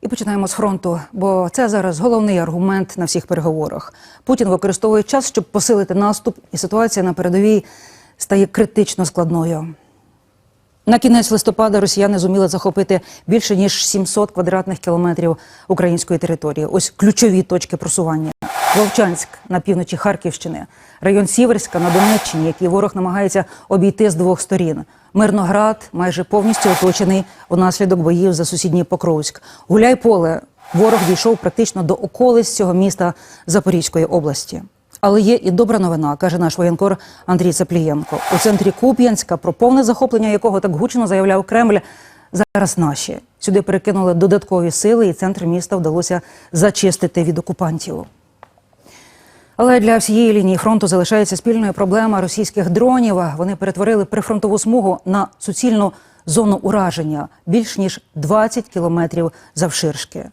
І починаємо з фронту, бо це зараз головний аргумент на всіх переговорах. Путін використовує час, щоб посилити наступ, і ситуація на передовій стає критично складною. На кінець листопада росіяни зуміли захопити більше ніж 700 квадратних кілометрів української території. Ось ключові точки просування: Вовчанськ на півночі Харківщини, район Сіверська на Донеччині, який ворог намагається обійти з двох сторін. Мирноград майже повністю оточений внаслідок боїв за сусідній Покровськ. Гуляйполе ворог дійшов практично до околиць цього міста Запорізької області. Але є і добра новина, каже наш воєнкор Андрій Цаплієнко. У центрі Куп'янська, про повне захоплення якого так гучно заявляв Кремль, зараз наші. Сюди перекинули додаткові сили, і центр міста вдалося зачистити від окупантів. Але для всієї лінії фронту залишається спільною проблема російських дронів. Вони перетворили прифронтову смугу на суцільну зону ураження більш ніж 20 кілометрів завширшки.